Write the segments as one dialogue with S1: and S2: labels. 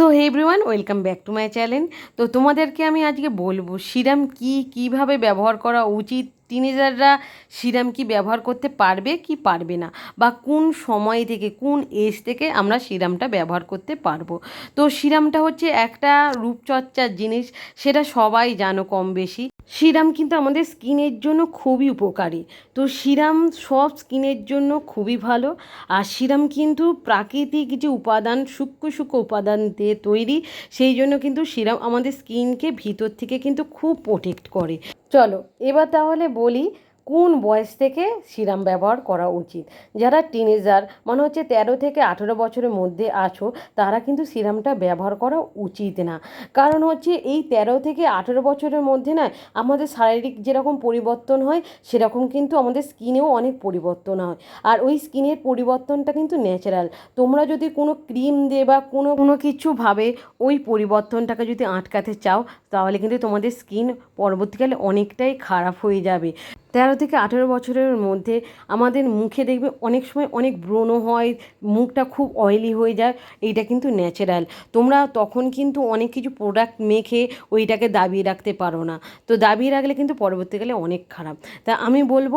S1: So hey everyone welcome back to my channel তো তোমাদেরকে আমি আজকে বলব, সিরাম কি কীভাবে ব্যবহার করা উচিত? টিনেজাররা সিরাম কি ব্যবহার করতে পারবে কি পারবে না? বা কোন সময় থেকে, কোন এজ থেকে আমরা সিরামটা ব্যবহার করতে পারব? তো সিরামটা হচ্ছে একটা রূপচর্চার জিনিস, সেটা সবাই জানো কম বেশি। সিরাম কিন্তু আমাদের স্কিনের জন্য খুবই উপকারী। তো সিরাম সব স্কিনের জন্য খুবই ভালো। আর সিরাম কিন্তু প্রাকৃতিক যে উপাদান, সূক্ষ্ম সূক্ষ্ম উপাদান দিয়ে তৈরি, সেই জন্য কিন্তু সিরাম আমাদের স্কিনকে ভিতর থেকে কিন্তু খুব প্রোটেক্ট করে। চলো, এবার তাহলে বলি কোন বয়স থেকে সিরাম ব্যবহার করা উচিত? যারা টিনেজার মানে হচ্ছে তেরো থেকে আঠেরো বছরের মধ্যে আছো, তারা কিন্তু সিরামটা ব্যবহার করা উচিত না। কারণ হচ্ছে এই তেরো থেকে আঠেরো বছরের মধ্যে না, আমাদের শারীরিক যেরকম পরিবর্তন হয়, সেরকম কিন্তু আমাদের স্কিনেও অনেক পরিবর্তন হয়। আর ওই স্কিনের পরিবর্তনটা কিন্তু ন্যাচারাল তোমরা যদি কোনো ক্রিম দিয়ে বা কোনো কোনো কিছুভাবে ওই পরিবর্তনটাকে যদি আটকাতে চাও, তাহলে কিন্তু তোমাদের স্কিন পরবর্তীকালে অনেকটাই খারাপ হয়ে যাবে। তেরো থেকে আঠেরো বছরের মধ্যে আমাদের মুখে দেখবে অনেক সময় অনেক ব্রণ হয়, মুখটা খুব অয়েলি হয়ে যায়, এইটা কিন্তু ন্যাচারাল তোমরা তখন কিন্তু অনেক কিছু প্রোডাক্ট মেখে ওইটাকে দাবিয়ে রাখতে পারো না। তো দাবিয়ে রাখলে কিন্তু পরবর্তীকালে অনেক খারাপ। তা আমি বলব,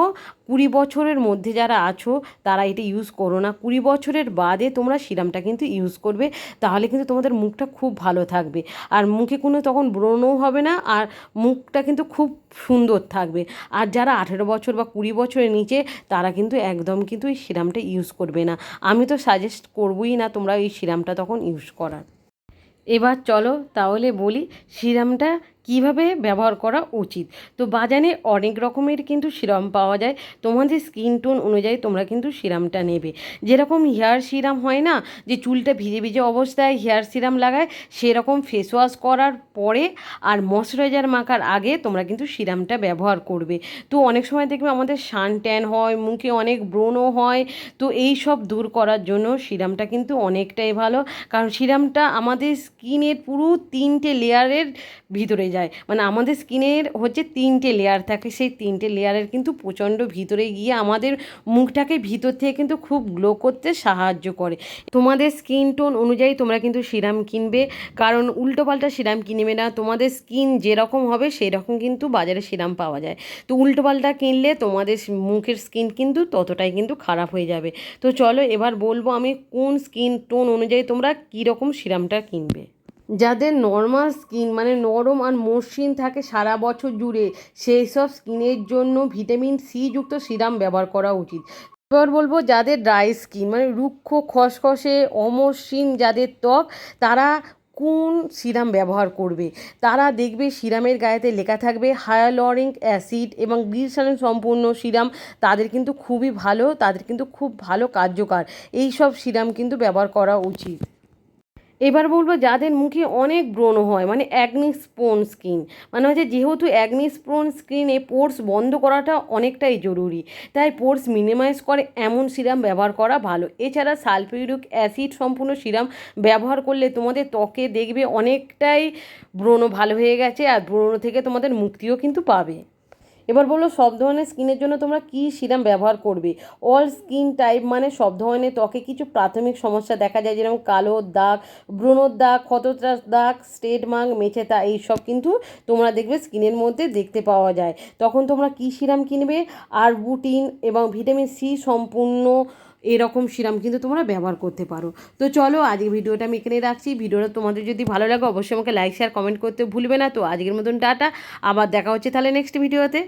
S1: কুড়ি বছরের মধ্যে যারা আছো, তারা এটা ইউজ করো না। কুড়ি বছরের বাদে তোমরা সিরামটা কিন্তু ইউজ করবে, তাহলে কিন্তু তোমাদের মুখটা খুব ভালো থাকবে। আর মুখে কোনো তখন ব্রণও হবে না, আর মুখটা কিন্তু খুব সুন্দর থাকবে। আর যারা আঠেরো বছর বা কুড়ি বছরের নিচে, তারা কিন্তু একদম কিন্তু এই সিরামটা ইউজ করবে না। আমি তো সাজেস্ট করবই না তোমরা এই সিরামটা তখন ইউজ করার। এবার চলো তাহলে বলি সিরামটা কীভাবে ব্যবহার করা উচিত? তো বাজারে অনেক রকমের কিন্তু সিরাম পাওয়া যায়। তোমাদের স্কিন টোন অনুযায়ী তোমরা কিন্তু সিরামটা নেবে। যেরকম হেয়ার সিরাম হয় না, যে চুলটা ভিজে ভিজে অবস্থায় হেয়ার সিরাম লাগায়, সেরকম ফেস ওয়াশ করার পরে আর ময়শ্চারাইজার মাখার আগে তোমরা কিন্তু সিরামটা ব্যবহার করবে। তো অনেক সময় দেখবে আমাদের সান ট্যান হয়, মুখে অনেক ব্রণও হয়, তো এই সব দূর করার জন্য সিরামটা কিন্তু অনেকটাই ভালো। কারণ সিরামটা আমাদের স্কিনের পুরো তিনটে লেয়ারের ভিতরে যায়। মানে আমাদের স্কিনের হচ্ছে তিনটে লেয়ার থাকে, সেই তিনটে লেয়ারের কিন্তু প্রচণ্ড ভিতরে গিয়ে আমাদের মুখটাকে ভিতর থেকে কিন্তু খুব গ্লো করতে সাহায্য করে। তোমাদের স্কিন টোন অনুযায়ী তোমরা কিন্তু সিরাম কিনবে, কারণ উল্টোপাল্টা সিরাম কিনবে না। তোমাদের স্কিন যেরকম হবে সেই রকম কিন্তু বাজারে সিরাম পাওয়া যায়। তো উল্টোপাল্টা কিনলে তোমাদের মুখের স্কিন কিন্তু ততটাই কিন্তু খারাপ হয়ে যাবে। তো চলো এবার বলব আমি কোন স্কিন টোন অনুযায়ী তোমরা কীরকম সিরামটা কিনবে। যাদের নর্মাল স্কিন মানে নরম আর মসৃণ থাকে সারা বছর জুড়ে, সেই সব স্কিনের জন্য ভিটামিন সি যুক্ত সিরাম ব্যবহার করা উচিত। এবার বলব যাদের ড্রাই স্কিন মানে রুক্ষ, খসখসে, অমসৃণ যাদের ত্বক, তারা কোন সিরাম ব্যবহার করবে? তারা দেখবে সিরামের গায়েতে লেখা থাকবে হায়ালরিক অ্যাসিড এবং গ্লিসারিন সম্পূর্ণ সিরাম তাদের কিন্তু খুবই ভালো, তাদের কিন্তু খুব ভালো কার্যকর। এই সব সিরাম কিন্তু ব্যবহার করা উচিত। এবার বলব যাদের মুখে অনেক ব্রণ হয় মানে অ্যাগনি স্পোন স্কিন মানে হচ্ছে যেহেতু অ্যাগনি স্পোন স্কিনে পোর্স বন্ধ করাটা অনেকটাই জরুরি, তাই পোর্স মিনিমাইজ করে এমন সিরাম ব্যবহার করা ভালো। এছাড়া সালফিউরিক অ্যাসিড সম্পূর্ণ সিরাম ব্যবহার করলে তোমাদের ত্বকে দেখবে অনেকটাই ব্রণ ভালো হয়ে গেছে, আর ব্রণ থেকে তোমাদের মুক্তিও কিন্তু পাবে। এবার বলো, সব ধরনের স্কিনের জন্য তোমরা কী সিরাম ব্যবহার করবে? অল স্কিন টাইপ মানে সব ধরনের ত্বকে কিছু প্রাথমিক সমস্যা দেখা যায়, যেরকম কালো দাগ ব্রণর দাগ ক্ষতত্রাস দাগ, স্টেট মাং মেছেতা এইসব কিন্তু তোমরা দেখবে স্কিনের মধ্যে দেখতে পাওয়া যায়। তখন তোমরা কী সিরাম কিনবে? আর বুটিন এবং ভিটামিন সি সম্পূর্ণ এরকম সিরাম কিন্তু তোমরা ব্যবহার করতে পারো। তো চলো আজকে ভিডিওটা আমি এখানে রাখছি। ভিডিওটা তোমাদের যদি ভালো লাগে, অবশ্যই আমাকে লাইক শেয়ার কমেন্ট করতে ভুলবে না। তো আজকের মতন টাটা। আবার দেখা হচ্ছে তাহলে নেক্সট ভিডিওতে